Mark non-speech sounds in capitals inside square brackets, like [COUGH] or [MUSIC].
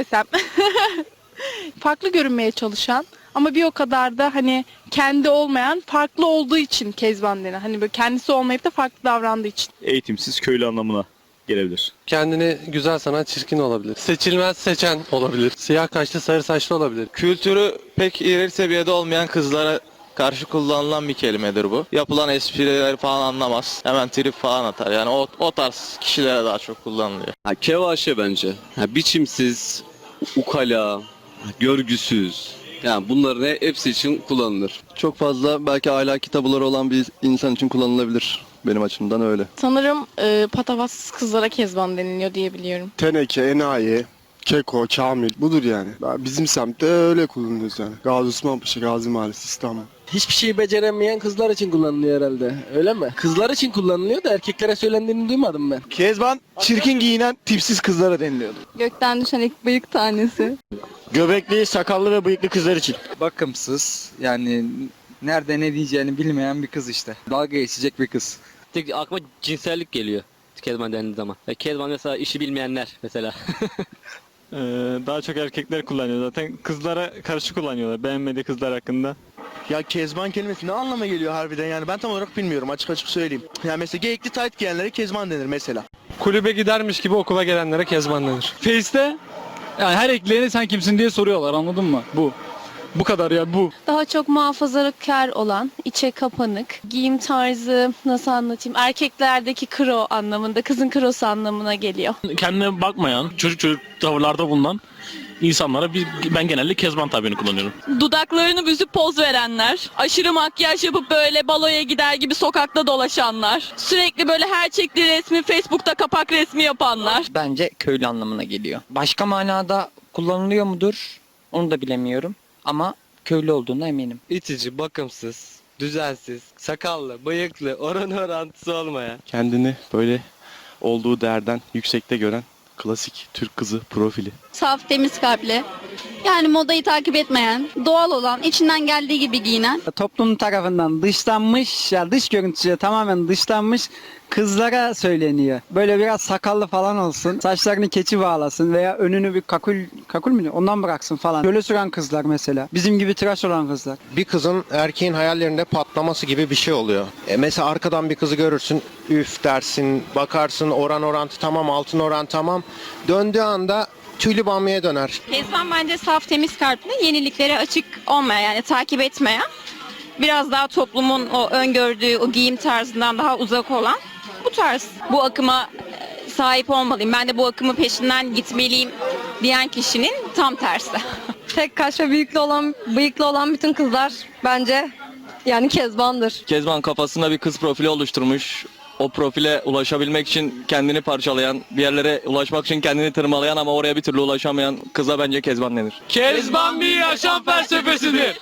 desem. [LAUGHS] farklı görünmeye çalışan ama bir o kadar da hani kendi olmayan farklı olduğu için Kezban denen. Hani böyle kendisi olmayıp da farklı davrandığı için. Eğitimsiz köylü anlamına gelebilir. Kendini güzel sanan çirkin olabilir. Seçilmez seçen olabilir. Siyah kaşlı sarı saçlı olabilir. Kültürü pek ileri seviyede olmayan kızlara karşı kullanılan bir kelimedir bu. Yapılan esprileri falan anlamaz. Hemen trip falan atar. Yani o, o tarz kişilere daha çok kullanılıyor. Ha, kevaşe bence. Ha, biçimsiz, ukala, görgüsüz. Yani bunların he- hepsi için kullanılır. Çok fazla belki ahlaki tabuları olan bir insan için kullanılabilir. Benim açımdan öyle. Sanırım e, patavatsız kızlara Kezban deniliyor diye biliyorum. Teneke, enayi, keko, kamil budur yani. Bizim semtte öyle kullanıyoruz yani. Gazi Osman Paşa, Gazi Mahallesi, İstanbul. Hiçbir şeyi beceremeyen kızlar için kullanılıyor herhalde. Öyle mi? Kızlar için kullanılıyor da erkeklere söylendiğini duymadım ben. Kezban, çirkin giyinen tipsiz kızlara deniliyordu. Gökten düşen ilk bıyık tanesi. Göbekli, sakallı ve bıyıklı kızlar için. bakımsız yani nerede ne diyeceğini bilmeyen bir kız işte. Dalga geçecek bir kız. Tek aklıma cinsellik geliyor. Kezban dendiği zaman. Kezban mesela işi bilmeyenler mesela. [LAUGHS] Ee, daha çok erkekler kullanıyor zaten. Kızlara karşı kullanıyorlar beğenmediği kızlar hakkında. Ya kezban kelimesi ne anlama geliyor harbiden yani ben tam olarak bilmiyorum açık açık söyleyeyim. Yani mesela geyikli tayt giyenlere kezban denir mesela. Kulübe gidermiş gibi okula gelenlere kezban denir. Face'te yani her ekleyeni sen kimsin diye soruyorlar anladın mı? Bu. Bu kadar ya bu. Daha çok muhafazakar olan, içe kapanık, giyim tarzı nasıl anlatayım? Erkeklerdeki kro anlamında, kızın krosu anlamına geliyor. Kendine bakmayan, çocuk çocuk tavırlarda bulunan insanlara bir, ben genelde kezban tabirini kullanıyorum. Dudaklarını büzüp poz verenler, aşırı makyaj yapıp böyle baloya gider gibi sokakta dolaşanlar, sürekli böyle her çektiği resmi Facebook'ta kapak resmi yapanlar. Bence köylü anlamına geliyor. Başka manada kullanılıyor mudur? Onu da bilemiyorum. Ama köylü olduğuna eminim. İtici, bakımsız, düzensiz, sakallı, bıyıklı, oran orantısı olmayan. Kendini böyle olduğu değerden yüksekte gören klasik Türk kızı profili. Saf, temiz kalpli, yani modayı takip etmeyen, doğal olan, içinden geldiği gibi giyinen. Toplum tarafından dışlanmış ya dış görüntüsü tamamen dışlanmış kızlara söyleniyor. Böyle biraz sakallı falan olsun. Saçlarını keçi bağlasın veya önünü bir kakul kakul mü? Ondan bıraksın falan. Böyle süren kızlar mesela. Bizim gibi tıraş olan kızlar. Bir kızın erkeğin hayallerinde patlaması gibi bir şey oluyor. E mesela arkadan bir kızı görürsün, üf dersin, bakarsın oran orantı tamam, altın oran tamam. Döndüğü anda tüylü bamya döner. Kezban bence saf, temiz kalpli, yeniliklere açık olmayan yani takip etmeyen, biraz daha toplumun o öngördüğü o giyim tarzından daha uzak olan bu tarz. Bu akıma e, sahip olmalıyım. Ben de bu akımın peşinden gitmeliyim diyen kişinin tam tersi. [LAUGHS] Tek kaş ve büyüklü olan, bıyıklı olan bütün kızlar bence yani kezbandır. Kezban kafasında bir kız profili oluşturmuş. O profile ulaşabilmek için kendini parçalayan, bir yerlere ulaşmak için kendini tırmalayan ama oraya bir türlü ulaşamayan kıza bence Kezban denir. Kezban bir yaşam felsefesidir.